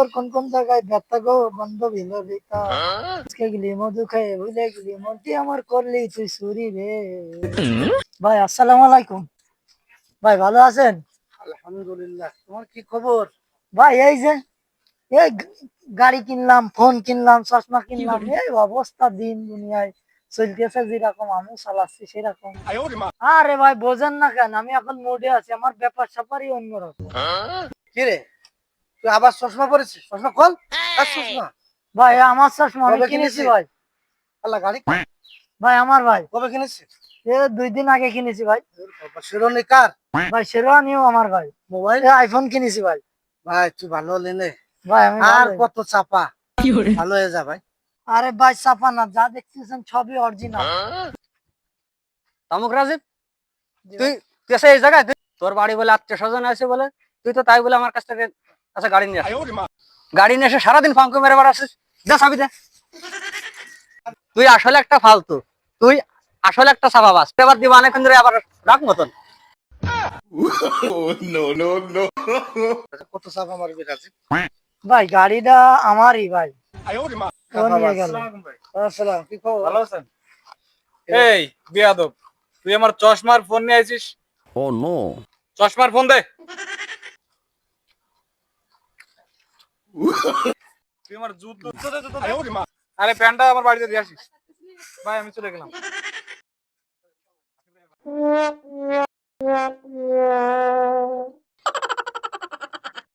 তোর কোন কোন জায়গায় ব্যথা গো বন্ধ ভিল আজকে গেলি মধু খেয়ে ভুলে গেলি মনটি আমার করলি তুই সুরি রে? ভাই আসসালামু আলাইকুম। ভাই ভালো আছেন? আলহামদুলিল্লাহ তোমার কি খবর? ভাই এই যে এই গাড়ি কিনলাম ফোন কিনলাম চশমা কিনলাম এই অবস্থা দিন দুনিয়ায়। চলতেছে যেরকম আমি চালাচ্ছি সেরকম। আরে ভাই বোঝেন না কেন আমি এখন মোডে আছি আমার ব্যাপার স্যাপারই অন্যরকম। কি রে? তুই আবার চশমা পরেছিস? চশমা কল আর চশমা। ভাই আমার চশমা আমি কবে কিনেছি। ভাই আল্লাহ গাড়ি ভাই আমার ভাই। কবে কিনেছিস? এ দুই দিন আগে কিনেছি ভাই। শিরোনি কার? ভাই শেরওয়ানিও আমার ভাই। মোবাইল? আইফোন কিনেছি ভাই। ভাই তুই ভালো হলি নে। ভাই আমি আর কত চাপা। ভালো হয়ে যা ভাই। আরে ভাই চাপা না। যা দেখতেছেন সবই অরিজিনাল তামুক রাজীব তুই তুই এসে এই জায়গায় তুই তোর বাড়ি বলে আত্মীয় স্বজন আছে বলে তুই তো তাই বলে আমার কাছ থেকে কাছে গাড়ি নিয়ে গাড়ি নিয়ে এসে সারাদিন ফাঙ্কু মেরে বেড়াচ্ছিস। যা তুই আসলে একটা ফালতু। তুই আসলে একটা সাবাবাস। এবার দিবা অনেকক্ষণ ধরে আবার রাখ মতন। কত চাপা ভাই গাড়িটা আমারই ভাই। ও নিয়ে গেল। আসসালাম কি খবর? ভালো আছেন? এই বিয়াদব। তুই আমার চশমার ফোন নিয়ে আইছিস? no. চশমার ফোন দে। তুই আমার জুতো আরে প্যান্টটা আমার বাড়িতে দিয়ে আসিস। ভাই আমি চলে গেলাম।